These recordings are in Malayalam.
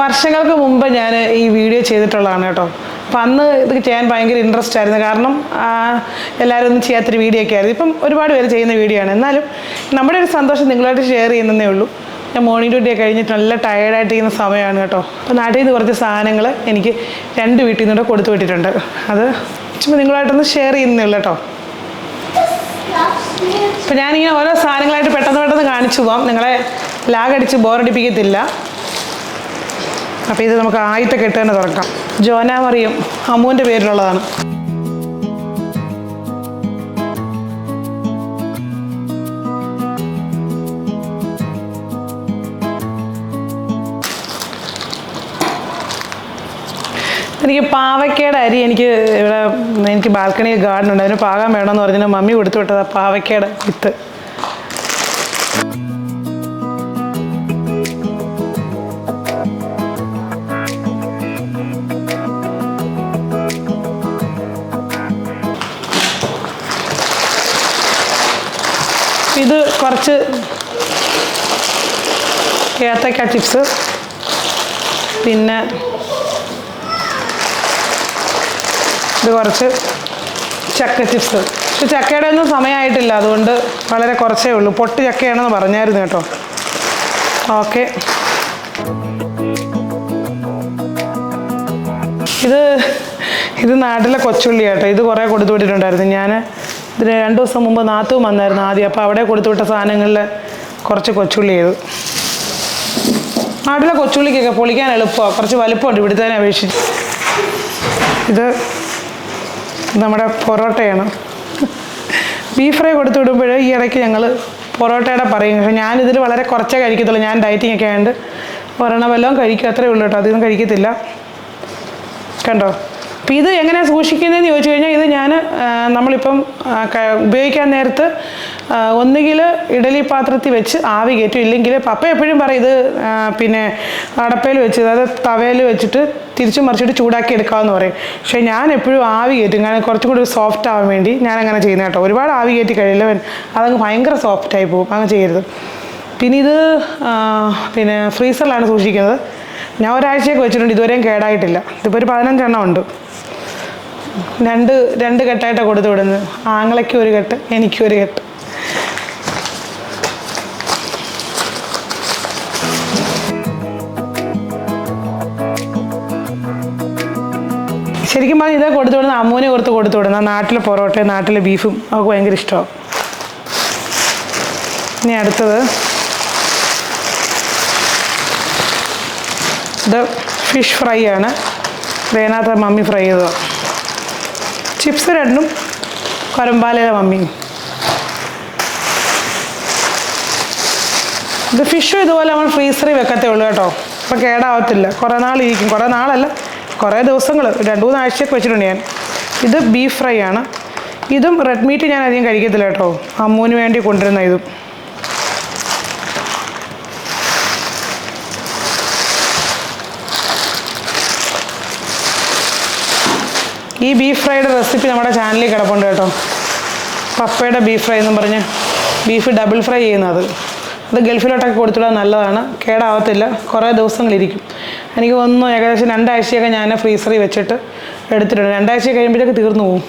വർഷങ്ങൾക്ക് മുമ്പ് ഞാൻ ഈ വീഡിയോ ചെയ്തിട്ടുള്ളതാണ് കേട്ടോ. അപ്പം അന്ന് ഇത് ചെയ്യാൻ ഭയങ്കര ഇൻട്രസ്റ്റ് ആയിരുന്നു. കാരണം എല്ലാവരും ഒന്നും ചെയ്യാത്തൊരു വീഡിയോ ഒക്കെ ആയിരുന്നു. ഇപ്പം ഒരുപാട് പേര് ചെയ്യുന്ന വീഡിയോ ആണ്. എന്നാലും നമ്മുടെ ഒരു സന്തോഷം നിങ്ങളായിട്ട് ഷെയർ ചെയ്യുന്നതേ ഉള്ളൂ. ഞാൻ മോർണിംഗ് ഡ്യൂട്ടി ഒക്കെ കഴിഞ്ഞിട്ട് നല്ല ടയേർഡായിട്ട് ചെയ്യുന്ന സമയമാണ് കേട്ടോ. അപ്പോൾ നാട്ടിൽ നിന്ന് കുറച്ച് സാധനങ്ങൾ എനിക്ക് രണ്ട് വീട്ടിൽ നിന്നൂടെ കൊടുത്തു വിട്ടിട്ടുണ്ട്. അത് ചുമ്മാ നിങ്ങളായിട്ടൊന്ന് ഷെയർ ചെയ്യുന്നേ ഉള്ളൂ കേട്ടോ. അപ്പം ഞാനിങ്ങനെ ഓരോ സാധനങ്ങളായിട്ട് പെട്ടെന്ന് പെട്ടെന്ന് കാണിച്ചു പോവാം. നിങ്ങളെ ലാഗടിച്ച് ബോറടിപ്പിക്കത്തില്ല അപ്പോൾ ഇത് നമുക്ക് ആയിട്ട് കെട്ട് തന്നെ തുറക്കാം. ജോന മറിയും അമ്മുവിന്റെ പേരിലുള്ളതാണ്. എനിക്ക് പാവയ്ക്കയുടെ അരി എനിക്ക് ഇവിടെ എനിക്ക് ബാൽക്കണി ഗാർഡൻ ഉണ്ട്. അതിന് പാകാൻ വേണമെന്ന് പറഞ്ഞാൽ മമ്മി കൊടുത്തു വിട്ടതാണ് പാവയ്ക്കയുടെ വിത്ത്. ഏത്തക്ക ചിപ്സ് പിന്നെ ഇത് കുറച്ച് ചക്ക ചിപ്സ് പക്ഷെ ചക്കയുടെ ഒന്നും സമയമായിട്ടില്ല. അതുകൊണ്ട് വളരെ കുറച്ചേ ഉള്ളൂ. പൊട്ട് ചക്കയാണെന്ന് പറഞ്ഞായിരുന്നു കേട്ടോ. ഓക്കെ. ഇത് ഇത് നാട്ടിലെ കൊച്ചുള്ളി കേട്ടോ. ഇത് കുറേ കൊടുത്തു വിട്ടിട്ടുണ്ടായിരുന്നു. ഞാൻ ഇതിന് രണ്ട് ദിവസം മുമ്പ് നാത്തും വന്നായിരുന്നു ആദ്യം. അപ്പോൾ അവിടെ കൊടുത്തു വിട്ട സാധനങ്ങളിൽ കുറച്ച് കൊച്ചുള്ളി ചെയ്തു നാട്ടിലെ കൊച്ചുള്ളിക്കൊക്കെ പൊളിക്കാൻ എളുപ്പമാണ് കുറച്ച് വലുപ്പമുണ്ട്. ഇവിടുത്തെ അപേക്ഷിച്ച്. ഇത് നമ്മുടെ പൊറോട്ടയാണ്. ബീഫ് ഫ്രൈ കൊടുത്തു വിടുമ്പോൾ ഈ ഇടയ്ക്ക് ഞങ്ങൾ പൊറോട്ടയുടെ പറയും. പക്ഷേ ഞാനിതിൽ വളരെ കുറച്ചേ കഴിക്കത്തുള്ളൂ. ഞാൻ ഡയറ്റിംഗ് ഒക്കെ ആയതുകൊണ്ട് ഒരെണ്ണം വല്ലതും കഴിക്കും. അത്രേ ഉള്ളൂ കേട്ടോ. അധികം കഴിക്കത്തില്ല. കണ്ടോ? അപ്പോൾ ഇത് എങ്ങനെയാണ് സൂക്ഷിക്കുന്നതെന്ന് ചോദിച്ചു കഴിഞ്ഞാൽ ഇത് ഞാൻ നമ്മളിപ്പം ഉപയോഗിക്കാൻ നേരത്ത് ഒന്നുകിൽ ഇഡലി പാത്രത്തിൽ വെച്ച് ആവി കയറ്റും ഇല്ലെങ്കിൽ പപ്പ എപ്പോഴും പറയും ഇത് പിന്നെ അടപ്പയിൽ വെച്ച് അതായത് തവയിൽ വെച്ചിട്ട് തിരിച്ചു മറിച്ചിട്ട് ചൂടാക്കി എടുക്കാമെന്ന് പറയും. പക്ഷേ ഞാൻ എപ്പോഴും ആവി കയറ്റും കാരണം കുറച്ചും കൂടി സോഫ്റ്റ് ആവാൻ വേണ്ടി ഞാൻ അങ്ങനെ ചെയ്യുന്ന കേട്ടോ. ഒരുപാട് ആവി കയറ്റി കഴിയില്ല അതങ്ങ് ഭയങ്കര സോഫ്റ്റായി പോകും അങ്ങനെ ചെയ്യരുത്. പിന്നെ ഇത് പിന്നെ ഫ്രീസറിലാണ് സൂക്ഷിക്കുന്നത്. ഞാൻ ഒരാഴ്ചയൊക്കെ വെച്ചിട്ടുണ്ട് ഇതുവരെയും കേടായിട്ടില്ല. ഇതിപ്പോൾ ഒരു പതിനഞ്ചെണ്ണം ഉണ്ട്. രണ്ട് രണ്ട് കെട്ടായിട്ടാണ് കൊടുത്തു വിടുന്നത്. ആങ്ങളയ്ക്ക് ഒരു കെട്ട് എനിക്കും ഒരു കെട്ട്. ശരിക്കും പറഞ്ഞാൽ ഇതേ കൊടുത്തു വിടുന്ന അമ്മൂനെ കൊടുത്ത് കൊടുത്തു വിടുന്ന. നാട്ടിലെ പൊറോട്ടയും നാട്ടിലെ ബീഫും അവൾക്ക് ഭയങ്കര ഇഷ്ടമാണ് ഇനി അടുത്തത്. ഇത് ഫിഷ് ഫ്രൈ ആണ്. വേനാത്ത മമ്മി ഫ്രൈ ചെയ്തത്. ചിപ്സ് രണ്ടും കൊരമ്പാലയിലെ മമ്മി. ഇത് ഫിഷും ഇതുപോലെ നമ്മൾ ഫ്രീസറിൽ വെക്കത്തേ ഉള്ളൂ കേട്ടോ. അപ്പോൾ കേടാവത്തില്ല. കുറേ നാളിരിക്കും കുറേ നാളല്ല. കുറേ ദിവസങ്ങൾ രണ്ട് മൂന്ന് ആഴ്ചയൊക്കെ വെച്ചിട്ടുണ്ട് ഞാൻ. ഇത് ബീഫ് ഫ്രൈ ആണ്. ഇതും റെഡ് മീറ്റ് ഞാൻ അധികം കഴിക്കത്തില്ല കേട്ടോ. അമ്മൂന് വേണ്ടി കൊണ്ടുവരുന്ന ഇതും. ഈ ബീഫ് ഫ്രൈയുടെ റെസിപ്പി നമ്മുടെ ചാനലിൽ കിടപ്പുണ്ട് കേട്ടോ. പപ്പയുടെ ബീഫ് ഫ്രൈ എന്നും പറഞ്ഞ് ബീഫ് ഡബിൾ ഫ്രൈ ചെയ്യുന്നത്. അത് ഗൾഫിലോട്ടൊക്കെ കൊടുത്തിടാൻ നല്ലതാണ്. കേടാവത്തില്ല. കുറേ ദിവസങ്ങളിരിക്കും. എനിക്ക് തോന്നുന്നു ഏകദേശം രണ്ടാഴ്ചയൊക്കെ ഞാൻ ഫ്രീസറിൽ വെച്ചിട്ട് എടുത്തിട്ടുണ്ട്. രണ്ടാഴ്ച കഴിയുമ്പോഴേക്ക് തീർന്നു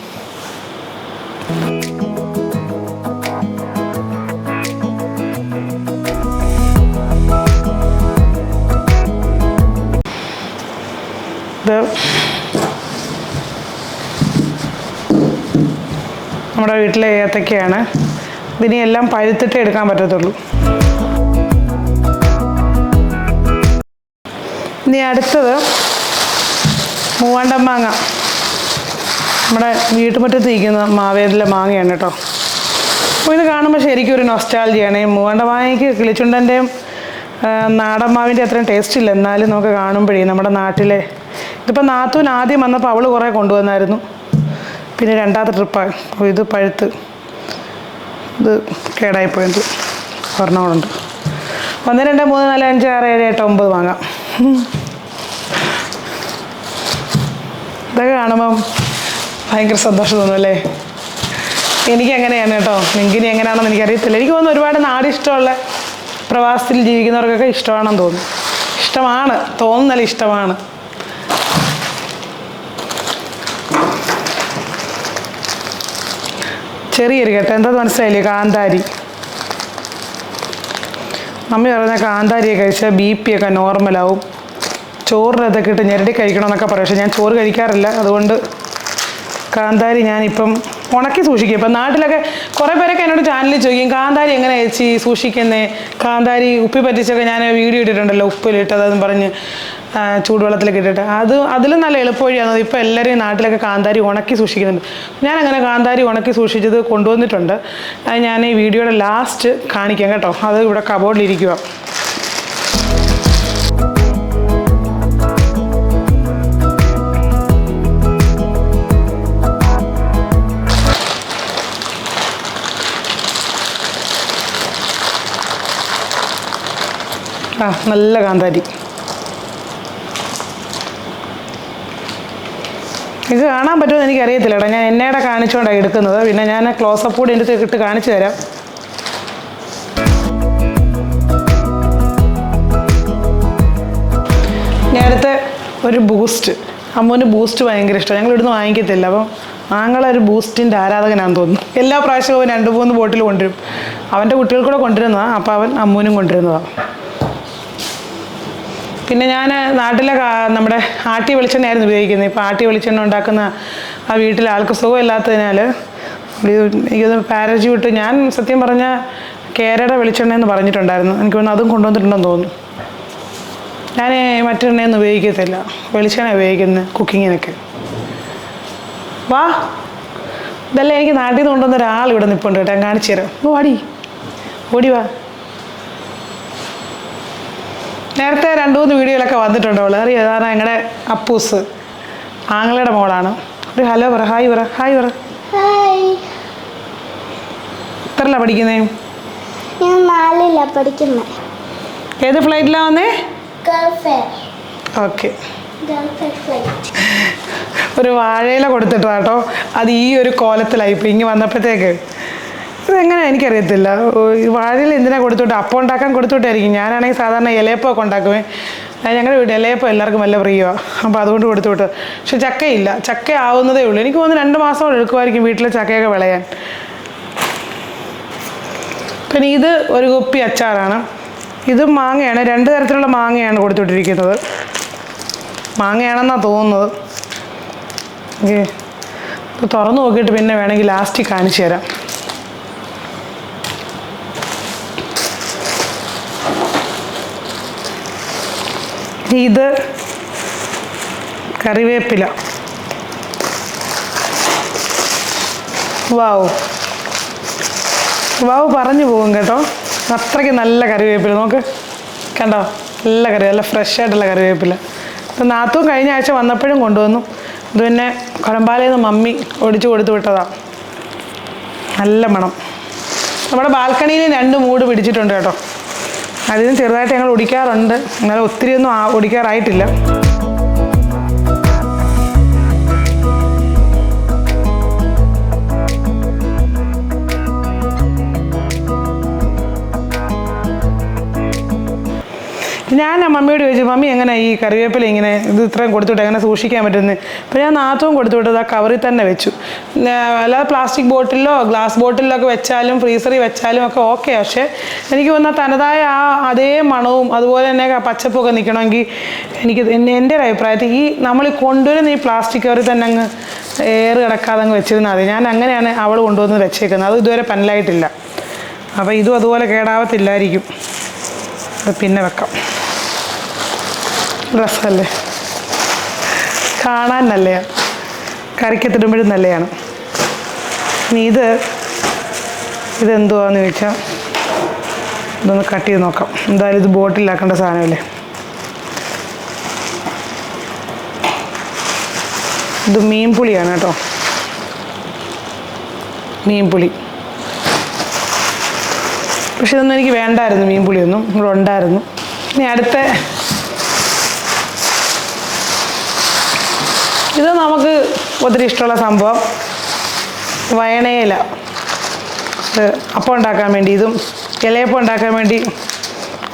ഇത് നമ്മുടെ വീട്ടിലെ ഏത്തക്കയാണ്. ഇതിനെല്ലാം പഴുത്തിട്ടേ എടുക്കാൻ പറ്റത്തുള്ളൂ. ഇനി അടുത്തത് മൂവാണ്ടം മാങ്ങ. നമ്മുടെ വീട്ടുമുറ്റത്ത് ഇരിക്കുന്ന മാവേലിലെ മാങ്ങയാണ് കേട്ടോ. അപ്പോൾ ഇത് കാണുമ്പോൾ ശരിക്കും ഒരു നൊസ്റ്റാൾജിയാണ് ഈ മൂവാണ്ട മാങ്ങയ്ക്ക് കിളിച്ചുണ്ടന്റെയും നാടൻ മാവിന്റെ അത്രയും ടേസ്റ്റ് ഇല്ല. എന്നാലും നമുക്ക് കാണുമ്പോഴേ നമ്മുടെ നാട്ടിലെ ഇതിപ്പോൾ നാത്തൂൻ ആദ്യം വന്നപ്പോൾ അവൾ കുറേ കൊണ്ടുവന്നായിരുന്നു. പിന്നെ രണ്ടാമത്തെ ട്രിപ്പാണ് അപ്പോൾ ഇത് പഴുത്ത് ഇത് കേടായിപ്പോയത്. ഒരെണ്ണമുണ്ട് ഒന്ന് രണ്ട് മൂന്ന് നാല് അഞ്ച് ആറ് ഏഴ് എട്ട് ഒമ്പത് വാങ്ങാം ഇതൊക്കെ കാണുമ്പം ഭയങ്കര സന്തോഷം തോന്നും അല്ലേ? എനിക്ക് എങ്ങനെയാണ് കേട്ടോ? നിങ്ങൾക്ക് ഇനി എങ്ങനെയാണെന്ന് എനിക്കറിയത്തില്ല. എനിക്ക് തോന്നുന്നു ഒരുപാട് നാട് ഇഷ്ടമുള്ള പ്രവാസത്തിൽ ജീവിക്കുന്നവർക്കൊക്കെ ഇഷ്ടമാണെന്ന് തോന്നുന്നു. ഇഷ്ടമാണ്. തോന്നുന്നല്ല ഇഷ്ടമാണ്. ചെറിയൊരു കേട്ടോ. എന്താ മനസ്സിലായില്ലേ? കാന്താരി. അമ്മ പറഞ്ഞ കാന്താരിയൊക്കെ കഴിച്ചാൽ ബി പി ഒക്കെ നോർമലാവും ചോറിനകത്തൊക്കെ ഇട്ട് ഞെരടി കഴിക്കണമെന്നൊക്കെ പറയും. പക്ഷേ ഞാൻ ചോറ് കഴിക്കാറില്ല. അതുകൊണ്ട് കാന്താരി ഞാനിപ്പം ഉണക്കി സൂക്ഷിക്കും. ഇപ്പം നാട്ടിലൊക്കെ കുറേ പേരൊക്കെ എന്നോട് ചാനലിൽ ചോദിക്കും കാന്താരി എങ്ങനെ ചേച്ചി സൂക്ഷിക്കുന്നേ? കാന്താരി ഉപ്പി പറ്റിച്ചൊക്കെ ഞാൻ വീഡിയോ ഇട്ടിട്ടുണ്ടല്ലോ ഉപ്പിലിട്ടതെന്ന് പറഞ്ഞ് ആ, ചൂടുവെള്ളത്തിലൊക്കെ ഇട്ടിട്ട്. അത് അതിലും നല്ല എളുപ്പവഴിയാണ് ഇപ്പോൾ എല്ലാവരും നാട്ടിലൊക്കെ കാന്താരി ഉണക്കി സൂക്ഷിക്കുന്നുണ്ട്. അങ്ങനെ കാന്താരി ഉണക്കി സൂക്ഷിച്ചത് കൊണ്ടുവന്നിട്ടുണ്ട്. അത് ഞാൻ ഈ വീഡിയോയുടെ ലാസ്റ്റ് കാണിക്കാം കേട്ടോ. അത് ഇവിടെ കബോർഡിലിരിക്കുക ആ നല്ല കാന്താരി. ഇത് കാണാൻ പറ്റുമെന്ന് എനിക്കറിയത്തില്ല കേട്ടോ. ഞാൻ എന്നേടെ കാണിച്ചുകൊണ്ടാണ് എടുക്കുന്നത്. പിന്നെ ഞാൻ ക്ലോസപ്പ് കൂടി എന്റെ ഇട്ട് കാണിച്ചു തരാം. നേരത്തെ ഒരു ബൂസ്റ്റ് അമ്മൂന് ബൂസ്റ്റ് ഭയങ്കര ഇഷ്ടമാണ് ഞങ്ങൾ ഇവിടുന്ന് വാങ്ങിക്കത്തില്ല. അപ്പം ആങ്ങളെ ഒരു ബൂസ്റ്റിന്റെ ആരാധകനാണെന്ന് തോന്നുന്നു. എല്ലാ പ്രാവശ്യവും രണ്ട് മൂന്ന് ബോട്ടിൽ കൊണ്ടുവരും. അവന്റെ കുട്ടികൾ കൂടെ കൊണ്ടുവരുന്നതാണ് അപ്പോൾ അവൻ അമ്മൂനും കൊണ്ടുവരുന്നതാണ് പിന്നെ ഞാൻ നാട്ടിലെ നമ്മുടെ ആട്ടി വെളിച്ചെണ്ണയായിരുന്നു ഉപയോഗിക്കുന്നത്. ഇപ്പോൾ ആട്ടി വെളിച്ചെണ്ണ ഉണ്ടാക്കുന്ന ആ വീട്ടിൽ ആൾക്ക് സുഖമില്ലാത്തതിനാൽ പാരജി വിട്ട് ഞാൻ സത്യം പറഞ്ഞ കേരയുടെ വെളിച്ചെണ്ണ എന്ന് പറഞ്ഞിട്ടുണ്ടായിരുന്നു. എനിക്ക് തോന്നുന്നു അതും കൊണ്ടുവന്നിട്ടുണ്ടെന്ന് തോന്നുന്നു. ഞാൻ മറ്റെണ്ണയൊന്നും ഉപയോഗിക്കത്തില്ല. വെളിച്ചെണ്ണ ഉപയോഗിക്കുന്നത് കുക്കിങ്ങിനൊക്കെ. വാ. ഇതല്ല എനിക്ക് നാട്ടിൽ നിന്ന് കൊണ്ടുവന്ന ഒരാൾ ഇവിടെ നിൽപ്പുണ്ട് കേട്ടോ. ഞാൻ കാണിച്ചു തരാം. ഓ വാടി. ഓടി വാ. നേരത്തെ രണ്ട് മൂന്ന് വീഡിയോയിലൊക്കെ വന്നിട്ടുണ്ട് വളരെ ഏതാണ് ഞങ്ങളുടെ അപ്പൂസ്. ആങ്ങളുടെ മോളാണ്. ഒരു ഹലോ പറ. ഹായ് പറ. ഹായ് പറ. എത്രല്ല പഠിക്കുന്നേ? ഞാൻ നാലിലാ പഠിക്കുന്നത് ഏത് ഫ്ലൈറ്റിലാണ് വന്നേ? ഓക്കെ. ഒരു വാഴയില കൊടുത്തിട്ടാട്ടോ. അത് ഈ ഒരു കോലത്തിലായി ഇപ്പം ഇങ്ങ് വന്നപ്പോഴത്തേക്ക്. ഇതെങ്ങനെ എനിക്കറിയത്തില്ല. വാഴയിൽ എന്തിനാ കൊടുത്തോട്ടെ? അപ്പം ഉണ്ടാക്കാൻ കൊടുത്തോട്ടായിരിക്കും ഞാനാണെങ്കിൽ സാധാരണ ഇലയപ്പമൊക്കെ ഉണ്ടാക്കുമേ അത് ഞങ്ങളുടെ വീട്ടിൽ ഇലയപ്പം എല്ലാവർക്കും വല്ല പ്രിയമാണ് അപ്പോൾ അതുകൊണ്ട് കൊടുത്തു വിട്ടു പക്ഷെ ചക്കയില്ല. ചക്ക ആവുന്നതേ ഉള്ളൂ. എനിക്ക് തോന്നുന്നു രണ്ട് മാസം എടുക്കുമായിരിക്കും വീട്ടിലെ ചക്കയൊക്കെ വിളയാൻ. പിന്നെ ഇത് ഒരു കുപ്പി അച്ചാറാണ്. ഇത് മാങ്ങയാണ്. രണ്ട് തരത്തിലുള്ള മാങ്ങയാണ് കൊടുത്തുവിട്ടിരിക്കുന്നത് മാങ്ങയാണെന്നാണ് തോന്നുന്നത്. ഇത് തുറന്നു നോക്കിയിട്ട് പിന്നെ വേണമെങ്കിൽ ലാസ്റ്റ് കാണിച്ചു തരാം. ഇത് കറിവേപ്പില. വാവ് വാവ് പറഞ്ഞു പോകും കേട്ടോ. അത്രയ്ക്ക് നല്ല കറിവേപ്പില. നോക്ക്. കണ്ടോ? നല്ല കറി നല്ല ഫ്രഷ് ആയിട്ടുള്ള കറിവേപ്പില. ഇപ്പം നാത്തും കഴിഞ്ഞ ആഴ്ച വന്നപ്പോഴും കൊണ്ടുവന്നു. ഇത് പിന്നെ കുഴമ്പാലയിൽ നിന്ന് മമ്മി ഒടിച്ചു കൊടുത്തു വിട്ടതാണ് നല്ല മണം. നമ്മുടെ ബാൽക്കണിയിൽ രണ്ട് മൂട് പിടിച്ചിട്ടുണ്ട് കേട്ടോ. അതിന് ചെറുതായിട്ട് ഞങ്ങൾ ഓടിക്കാറുണ്ട്. അങ്ങനെ ആ ഒടിക്കാറായിട്ടില്ല ഞാൻ ആ മമ്മിയോട് ചോദിച്ചു മമ്മി എങ്ങനെ ഈ കറിവേപ്പില ഇങ്ങനെ ഇത് ഇത്രയും കൊടുത്തുവിട്ട് എങ്ങനെ സൂക്ഷിക്കാൻ പറ്റുന്നത് അപ്പോൾ ഞാൻ നാത്തവും കൊടുത്തുവിട്ടത് ആ കവറിൽ തന്നെ വെച്ചു. അല്ലാതെ പ്ലാസ്റ്റിക് ബോട്ടിലോ ഗ്ലാസ് ബോട്ടിലോ ഒക്കെ വെച്ചാലും ഫ്രീസറിൽ വെച്ചാലും ഒക്കെ ഓക്കെ പക്ഷേ എനിക്ക് വന്ന തനതായ ആ അതേ മണവും അതുപോലെ തന്നെ പച്ചപ്പൊക്കെ നിൽക്കണമെങ്കിൽ എനിക്ക് എന്റെ ഒരു അഭിപ്രായത്തിൽ ഈ നമ്മൾ കൊണ്ടുവരുന്ന ഈ പ്ലാസ്റ്റിക് കവറിൽ തന്നെ അങ്ങ് ഏറ് കിടക്കാതെ അങ്ങ് വെച്ചിരുന്നാൽ മതി. ഞാൻ അങ്ങനെയാണ് അവൾ കൊണ്ടുവന്ന് വെച്ചേക്കുന്നത്. അത് ഇതുവരെ പന്നലായിട്ടില്ല അപ്പോൾ ഇതും അതുപോലെ കേടാവത്തില്ലായിരിക്കും. അത് പിന്നെ വെക്കാം. ഡ്രസ്സല്ലേ കാണാൻ നല്ലതാണ് കറിക്കത്തിടുമ്പോഴും നല്ലതാണ് ഇനി ഇത് ഇതെന്തുവാന്ന് ചോദിച്ചാൽ ഇതൊന്ന് കട്ട് ചെയ്ത് നോക്കാം. എന്തായാലും ഇത് ബോട്ടിലാക്കേണ്ട സാധനമല്ലേ? ഇത് മീൻപുളിയാണ് കേട്ടോ. മീൻപുളി. പക്ഷെ ഇതൊന്നും എനിക്ക് വേണ്ടായിരുന്നു മീൻപുളിയൊന്നും. ഇവിടെ ഉണ്ടായിരുന്നു. ഇനി അടുത്ത ഇത് നമുക്ക് ഒത്തിരി ഇഷ്ടമുള്ള സംഭവം. വയണയില. അപ്പം ഉണ്ടാക്കാൻ വേണ്ടി ഇതും ഇലയപ്പം ഉണ്ടാക്കാൻ വേണ്ടി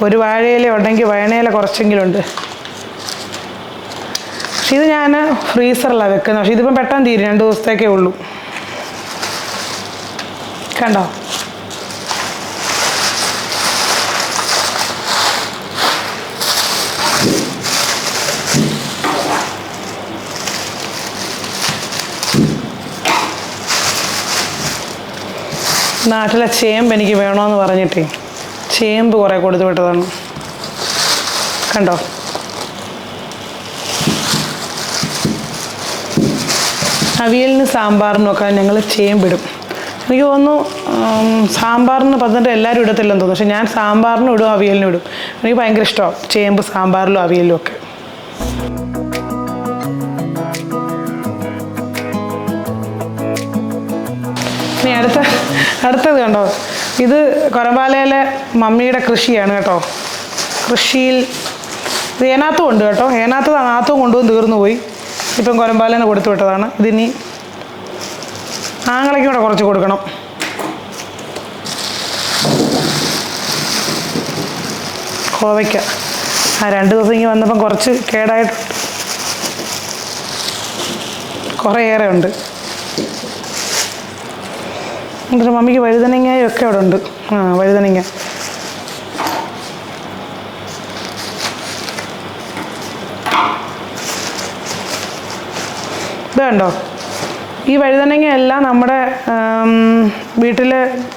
ഒരു വാഴയില ഉണ്ടെങ്കിൽ വയണയില കുറച്ചെങ്കിലും ഉണ്ട് ഇത് ഞാൻ ഫ്രീസറിലാണ് വെക്കുന്നത്. പക്ഷെ ഇതിപ്പം പെട്ടെന്ന് തീരും രണ്ട് ദിവസത്തേക്കേ ഉള്ളൂ. കണ്ടോ? നാട്ടിലെ ചേമ്പ് എനിക്ക് വേണമെന്ന് പറഞ്ഞിട്ടേ. ചേമ്പ് കുറേ കൊടുത്തു വിട്ടതാണ്. കണ്ടോ? അവിയലിന് സാമ്പാറിനൊക്കെ ഞങ്ങൾ ചേമ്പിടും. എനിക്ക് തോന്നുന്നു സാമ്പാറിന് പതിനെട്ട് എല്ലാവരും ഇടത്തില്ലെന്ന് തോന്നുന്നു. പക്ഷെ ഞാൻ സാമ്പാറിനും ഇടും അവിയലിനും ഇടും. എനിക്ക് ഭയങ്കര ഇഷ്ടമാണ്. ചേമ്പ് സാമ്പാറിലും അവിയലിലും ഒക്കെ. ഇത് കൊരമ്പാലയിലെ മമ്മിയുടെ കൃഷിയാണ് കേട്ടോ. കൃഷിയിൽ ഇത് ഏനാത്തും ഉണ്ട് കേട്ടോ. ഏനാത്ത് നാത്തും കൊണ്ടുവന്ന് തീർന്നു പോയി. ഇപ്പം കൊരമ്പാലേനെ കൊടുത്തു വിട്ടതാണ്. ഇതിനി ആങ്ങളയ്ക്കും കൂടെ കുറച്ച് കൊടുക്കണം. കോവയ്ക്ക. ആ രണ്ട് ദിവസം ഇങ്ങനെ വന്നപ്പം കുറച്ച് കേടായിട്ടുണ്ട് കുറേയേറെ ഉണ്ട്. എന്നിട്ട് മമ്മിക്ക് വഴുതനങ്ങയും ഒക്കെ അവിടെ ഉണ്ട് ആ വഴുതനങ്ങ. ഇതുണ്ടോ ഈ വഴുതനങ്ങ എല്ലാം നമ്മുടെ വീട്ടിൽ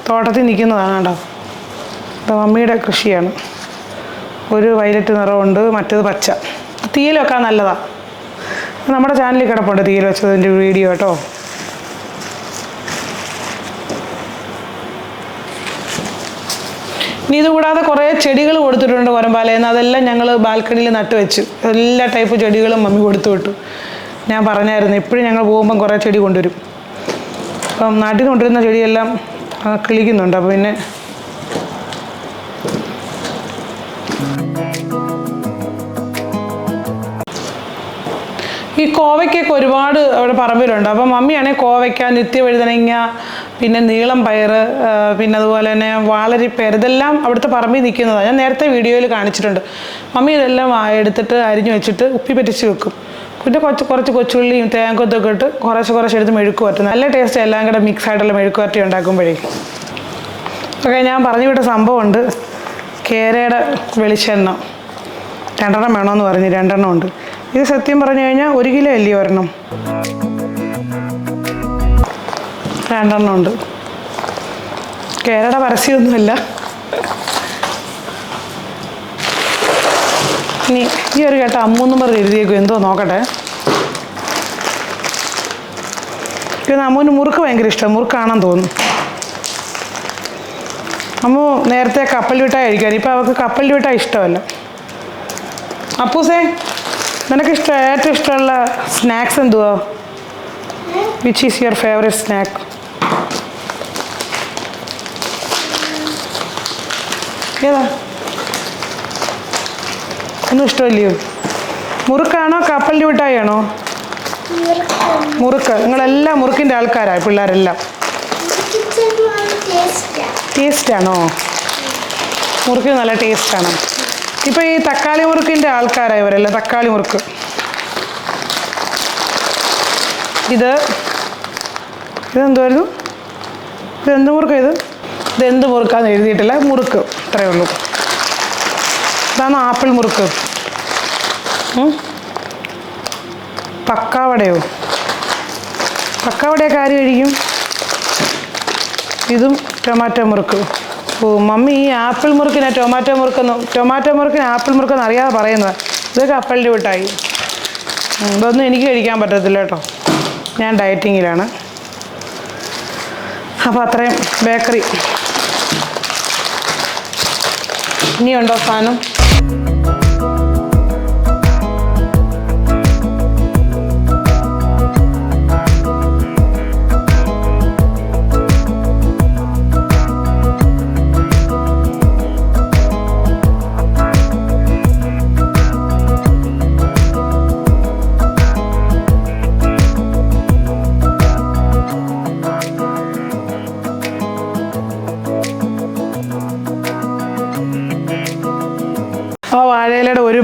തോട്ടത്തിൽ നിൽക്കുന്നതാണ് കേട്ടോ. ഇത് മമ്മിയുടെ കൃഷിയാണ്. ഒരു വയലറ്റ് നിറമുണ്ട് മറ്റേത് പച്ച. തീയിലൊക്കെ നല്ലതാണ് നമ്മുടെ ചാനലിൽ കിടപ്പുണ്ട് തീയിൽ വെച്ചതിന്റെ വീഡിയോ കേട്ടോ. ഇനി ഇതുകൂടാതെ കുറേ ചെടികൾ കൊടുത്തിട്ടുണ്ട് കൊരമ്പാലയിൽ നിന്ന്. അതെല്ലാം ഞങ്ങൾ ബാൽക്കണിയിൽ നട്ട് വെച്ചു. എല്ലാ ടൈപ്പ് ചെടികളും മമ്മി കൊടുത്തു വിട്ടു. ഞാൻ പറഞ്ഞായിരുന്നു എപ്പോഴും ഞങ്ങൾ പോകുമ്പം കുറേ ചെടി കൊണ്ടുവരും. അപ്പം നാട്ടിൽ നിന്ന് കൊണ്ടുവരുന്ന ചെടിയെല്ലാം കിളിക്കുന്നുണ്ട്. അപ്പോൾ പിന്നെ ഈ കോവയ്ക്കൊക്കെ ഒരുപാട് അവിടെ പറമ്പിലുണ്ട്. അപ്പം മമ്മിയാണെങ്കിൽ കോവയ്ക്ക നിത്യവഴുതനങ്ങ പിന്നെ നീളം പയർ പിന്നെ അതുപോലെ തന്നെ വാളരിപ്പയർ ഇതെല്ലാം അവിടുത്തെ പറമ്പിൽ നിൽക്കുന്നതാണ്. ഞാൻ നേരത്തെ വീഡിയോയിൽ കാണിച്ചിട്ടുണ്ട്. മമ്മി ഇതെല്ലാം എടുത്തിട്ട് അരിഞ്ഞു വെച്ചിട്ട് ഉപ്പി പറ്റിച്ച് വെക്കും. പിന്നെ കുറച്ച് കുറച്ച് കൊച്ചുള്ളിയും തേങ്ങക്കൊത്തൊക്കെ ഇട്ട് കുറച്ച് കുറച്ച് എടുത്ത് മെഴുക്ക് വരട്ടും നല്ല ടേസ്റ്റ് എല്ലാം കൂടെ മിക്സ് ആയിട്ടുള്ള മെഴുക്ക് വരട്ടി ഉണ്ടാക്കുമ്പോഴേ. ഓക്കെ ഞാൻ പറഞ്ഞു വിട്ട സംഭവമുണ്ട്. കേരയുടെ വെളിച്ചെണ്ണ. രണ്ടെണ്ണം വേണമെന്ന് പറഞ്ഞു രണ്ടെണ്ണം ഉണ്ട്. ഇത് സത്യം പറഞ്ഞു കഴിഞ്ഞാൽ ഒരു കിലോ അല്ലേ ഒരെണ്ണം? രണ്ടെണ്ണം ഉണ്ട് കേരള പരസ്യമൊന്നുമില്ല. ഇനി ഈ ഒരു കേട്ട അമ്മൂന്നും പറഞ്ഞ് എഴുതിയേക്കും. എന്തോ നോക്കട്ടെ. പിന്നെ അമ്മൂന് മുറുക്ക് ഭയങ്കര ഇഷ്ടം. മുറുക്കാണെന്ന് തോന്നുന്നു. അമ്മു നേരത്തെ കപ്പൽ വിട്ടാ കഴിക്കാൻ. ഇപ്പം അവൾക്ക് കപ്പൽ വിട്ടാ ഇഷ്ടമല്ല. അപ്പൂസേ നിനക്ക് ഇഷ്ടം ഏറ്റവും ഇഷ്ടമുള്ള സ്നാക്സ് എന്തുവാ? Which is your favourite snack ഏതാ ഒന്നും ഇഷ്ടമല്ലയോ? മുറുക്കാണോ കപ്പലിന്റെ മിഠായിയാണോ മുറുക്ക്. നിങ്ങളെല്ലാം മുറുക്കിന്റെ ആൾക്കാരാണ് പിള്ളേരെല്ലാം. ടേസ്റ്റാണോ? മുറുക്ക് നല്ല ടേസ്റ്റാണ്. ഇപ്പോൾ ഈ തക്കാളി മുറുക്കിന്റെ ആൾക്കാരാണ് ഇവരെല്ലാം തക്കാളി മുറുക്ക്. ഇത്? ഇതെന്തുവായിരുന്നു? ഇതെന്ത് മുറുക്കാണ് ഇത്? ഇതെന്ത് മുറുക്കാന്ന് എഴുതിയിട്ടില്ല മുറുക്ക്. ഇത്രയേ ഉള്ളൂ. ഇതാണ് ആപ്പിൾ മുറുക്ക്. പക്കാവടയോ? പക്കാവടയൊക്കെ ആര് കഴിക്കും? ഇതും ടൊമാറ്റോ മുറുക്ക്. ഓ മമ്മി ഈ ആപ്പിൾ മുറുക്കിനാ ടൊമാറ്റോ മുറുക്കെന്ന് ടൊമാറ്റോ മുറുക്കിന് ആപ്പിൾ മുറുക്കെന്ന് അറിയാതെ പറയുന്നത്. ഇതൊക്കെ അപ്പളിന്റെ വിട്ടായി ഇതൊന്നും എനിക്ക് കഴിക്കാൻ പറ്റത്തില്ല കേട്ടോ. ഞാൻ ഡയറ്റിങ്ങിലാണ്. അപ്പോൾ അത്രയും ബേക്കറി. ഇനിയുണ്ടോ സാധനം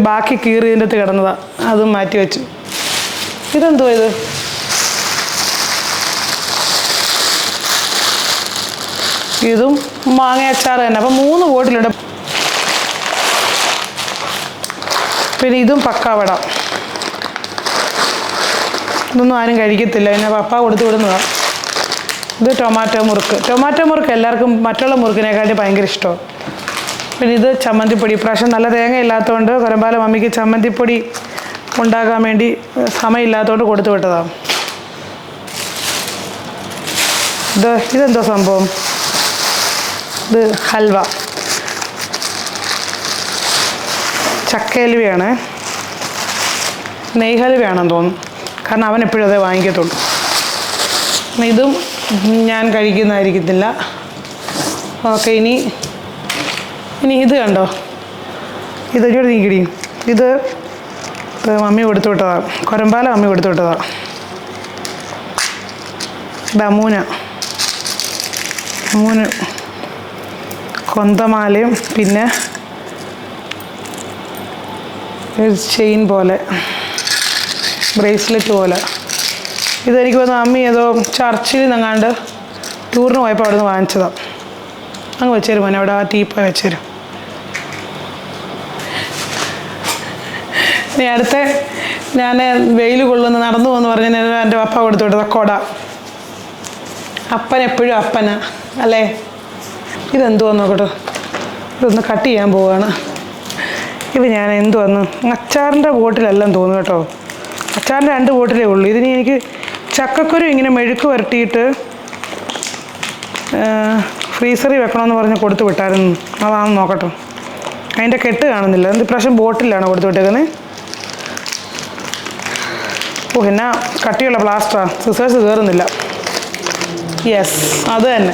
ബാക്കി കീറിയതിന്റെ അകത്ത് കിടന്നതാണ് അതും മാറ്റി വെച്ചു. ഇതെന്തോ ഇത്? ഇതും മാങ്ങ അച്ചാർ തന്നെ. അപ്പം മൂന്ന് ബോട്ടിലുണ്ട്. പിന്നെ ഇതും പക്കാവട ഇതൊന്നും ആരും കഴിക്കത്തില്ല. പിന്നെ പപ്പ കൊടുത്തു വിടുന്നതാണ് ഇത് ടൊമാറ്റോ മുറുക്ക്. ടൊമാറ്റോ മുറുക്ക് എല്ലാവർക്കും മറ്റുള്ള മുറുക്കിനെക്കാട്ടി ഭയങ്കര ഇഷ്ടമാണ്. പിന്നെ ഇത് ചമ്മന്തിപ്പൊടി. ഇപ്രാവശ്യം നല്ല തേങ്ങ ഇല്ലാത്തതുകൊണ്ട് കൊരമ്പാല മമ്മിക്ക് ചമ്മന്തിപ്പൊടി ഉണ്ടാക്കാൻ വേണ്ടി സമയമില്ലാത്തതുകൊണ്ട് കൊടുത്തു വിട്ടതാണ് ഇത് ഇതെന്തോ സംഭവം? ഇത് ഹൽവ. ചക്കയലുവയാണ്. നെയ് തോന്നുന്നു. കാരണം അവൻ എപ്പോഴും അതേ വാങ്ങിക്കത്തുള്ളൂ. ഇതും ഞാൻ കഴിക്കുന്നതായിരിക്കത്തില്ല. ഓക്കെ ഇനി ഇനി ഇത് കണ്ടോ? ഇത് ഇങ്ങോട്ട് നീക്കിടി. ഇത് മമ്മി കൊടുത്തു വിട്ടതാണ് കൊരമ്പാല മമ്മി കൊടുത്തു വിട്ടതാണ് ഡമൂന മൂന. കൊന്തമാലയും പിന്നെ ചെയിൻ പോലെ ബ്രേസ്ലെറ്റ് പോലെ. ഇതെനിക്ക് വന്ന് അമ്മി ഏതോ ചർച്ചിൽ നിന്നങ്ങാണ്ട് ടൂറിന് പോയപ്പോൾ അവിടെ നിന്ന് വാങ്ങിച്ചതാണ് അങ്ങ് വെച്ചേരും മോനെ അവിടെ ആ ടീപ്പായി വെച്ചേരും. ഇനി അടുത്ത ഞാൻ വെയിൽ കൊള്ളുന്ന നടന്നു പോകുന്നു പറഞ്ഞ എന്റെ അപ്പ കൊടുത്തു വിട്ടത് കൊട. അപ്പൻ എപ്പോഴും അപ്പനാ അല്ലേ? ഇതെന്തുവാന്ന് നോക്കട്ടോ. ഇതൊന്ന് കട്ട് ചെയ്യാൻ പോവുകയാണ് ഇത് ഞാൻ എന്തുവന്ന്? അച്ചാറിന്റെ ബോട്ടിലെല്ലാം തോന്നുന്നു കേട്ടോ. അച്ചാറിന്റെ രണ്ട് ബോട്ടിലേ ഉള്ളൂ. ഇതിന് എനിക്ക് ചക്കക്കുരു ഇങ്ങനെ മെഴുക്ക് വരട്ടിയിട്ട് ഫ്രീസറിൽ വെക്കണമെന്ന് പറഞ്ഞ് കൊടുത്തു വിട്ടായിരുന്നു. അതാണെന്ന് നോക്കട്ടെ. അതിന്റെ കെട്ട് കാണുന്നില്ല. എന്ത് പ്രാവശ്യം ബോട്ടിലാണ് കൊടുത്തു വിട്ടേക്കുന്നത്? ഓ എന്നാ കട്ടിയുള്ള പ്ലാസ്റ്ററാ സിസേഴ്സ് കയറുന്നില്ല യെസ് അത് തന്നെ.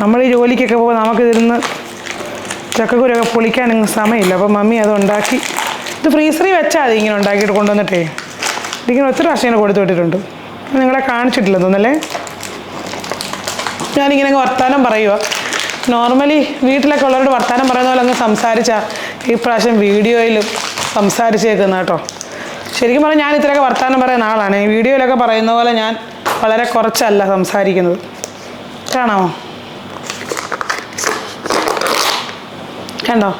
നമ്മൾ ഈ ജോലിക്കൊക്കെ പോകുമ്പോൾ നമുക്ക് ഇതിരുന്ന് ചക്കക്കുരൊക്കെ പൊളിക്കാൻ സമയമില്ല. അപ്പോൾ മമ്മി അത് ഉണ്ടാക്കി. ഇത് ഫ്രീസറിൽ വെച്ചാൽ ഇങ്ങനെ ഉണ്ടാക്കിയിട്ട് കൊണ്ടുവന്നിട്ടേ. ഇതിങ്ങനെ ഒത്തിരി പ്രാവശ്യം ഇങ്ങനെ കൊടുത്തു വിട്ടിട്ടുണ്ട്. നിങ്ങളെ കാണിച്ചിട്ടില്ല തോന്നല്ലേ ഞാനിങ്ങനെ അങ്ങ് വർത്താനം പറയുക നോർമലി വീട്ടിലൊക്കെ ഉള്ളവരോട് വർത്താനം പറയുന്ന പോലെ അങ്ങ് സംസാരിച്ചാൽ ഈ പ്രാവശ്യം വീഡിയോയിലും സംസാരിച്ചേക്കുന്ന കേട്ടോ. ശരിക്കും പറഞ്ഞാൽ ഞാൻ ഇത്രയൊക്കെ വർത്തമാനം പറയുന്ന ആളാണ്. ഈ വീഡിയോയിലൊക്കെ പറയുന്ന പോലെ ഞാൻ വളരെ കുറച്ചല്ല സംസാരിക്കുന്നത്. കാണാമോ കണ്ടോ?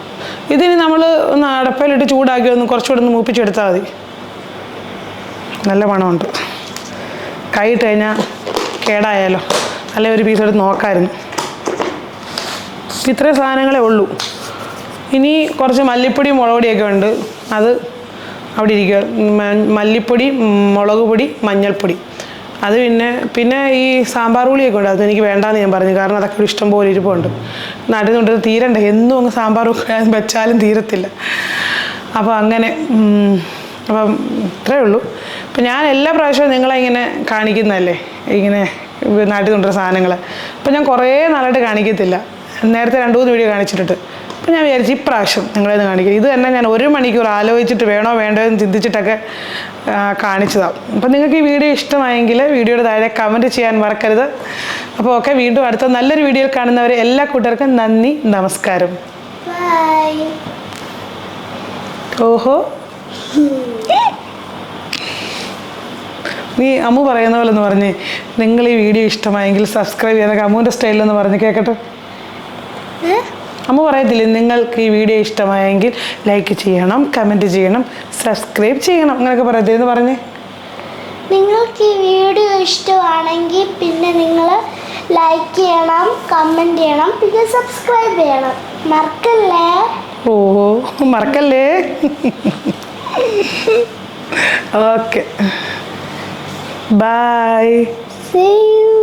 ഇതിനി നമ്മൾ ഒന്ന് അടപ്പയിലിട്ട് ചൂടാക്കി ഒന്ന് കുറച്ചുകൂടെ ഒന്ന് മൂപ്പിച്ചെടുത്താൽ മതി. നല്ല മണമുണ്ട്. കൈയിട്ട് കഴിഞ്ഞാൽ കേടായാലോ? അല്ലെ ഒരു പീസ് എടുത്ത് നോക്കാമായിരുന്നു ഇത്രയും സാധനങ്ങളേ ഉള്ളൂ. ഇനി കുറച്ച് മല്ലിപ്പൊടി മുളകുപൊടിയൊക്കെ ഉണ്ട്. അത് അവിടെ ഇരിക്കുക. മല്ലിപ്പൊടി മുളക് പൊടി മഞ്ഞൾപ്പൊടി. അത് പിന്നെ പിന്നെ ഈ സാമ്പാർ പുളിയൊക്കെ ഉണ്ട്. അതെനിക്ക് വേണ്ടാന്ന് ഞാൻ പറഞ്ഞു. കാരണം അതൊക്കെ ഇഷ്ടം പോലെ ഇരിപ്പുണ്ട്. നാട്ടിൽ നിന്ന് തീരണ്ട. എന്നും അങ്ങ് സാമ്പാർ വെച്ചാലും തീരത്തില്ല. അപ്പോൾ അങ്ങനെ അപ്പം ഇത്രയേ ഉള്ളൂ. അപ്പം ഞാൻ എല്ലാ പ്രാവശ്യവും നിങ്ങളെ ഇങ്ങനെ കാണിക്കുന്നതല്ലേ? ഇങ്ങനെ നാട്ടിൽ കൊണ്ടുവരുന്ന സാധനങ്ങൾ അപ്പം ഞാൻ കുറേ നാളായിട്ട് കാണിക്കത്തില്ല. നേരത്തെ രണ്ട് മൂന്ന് വീഡിയോ കാണിച്ചിട്ടുണ്ട്. അപ്പം ഞാൻ വിചാരിച്ചു ഇപ്രാവശ്യം നിങ്ങളെന്ന് കാണിക്കും ഇത് തന്നെ ഞാൻ ഒരു മണിക്കൂർ ആലോചിച്ചിട്ട് വേണോ വേണ്ടോ എന്ന് ചിന്തിച്ചിട്ടൊക്കെ ആ, കാണിച്ചതാണ് അപ്പം നിങ്ങൾക്ക് ഈ വീഡിയോ ഇഷ്ടമായെങ്കിൽ വീഡിയോയുടെ താഴെ കമന്റ് ചെയ്യാൻ മറക്കരുത്. അപ്പോൾ ഓക്കെ വീണ്ടും അടുത്ത നല്ലൊരു വീഡിയോയിൽ കാണുന്നവർ എല്ലാ കൂട്ടർക്കും നന്ദി നമസ്കാരം. ഓഹോ. നീ അമ്മു പറയുന്ന പോലെ ഒന്ന് പറഞ്ഞ് നിങ്ങൾ ഈ വീഡിയോ ഇഷ്ടമായെങ്കിൽ സബ്സ്ക്രൈബ് ചെയ്യാനൊക്കെ അമ്മുവിന്റെ സ്റ്റൈലിലൊന്ന് പറഞ്ഞ് കേൾക്കട്ടെ? അമ്മ പറയത്തില്ലേ നിങ്ങൾക്ക് ഈ വീഡിയോ ഇഷ്ടമായെങ്കിൽ ലൈക്ക് ചെയ്യണം കമന്റ് ചെയ്യണം സബ്സ്ക്രൈബ് ചെയ്യണം അങ്ങനെയൊക്കെ പറയത്തില്ല എന്ന് പറഞ്ഞേ? നിങ്ങൾക്ക് ഈ വീഡിയോ ഇഷ്ടമാണെങ്കിൽ പിന്നെ നിങ്ങൾ ലൈക്ക് ചെയ്യണം കമന്റ് ചെയ്യണം പിന്നെ സബ്സ്ക്രൈബ് ചെയ്യണം. മറക്കല്ലേ? ഓ മറക്കല്ലേ? Okay bye see you.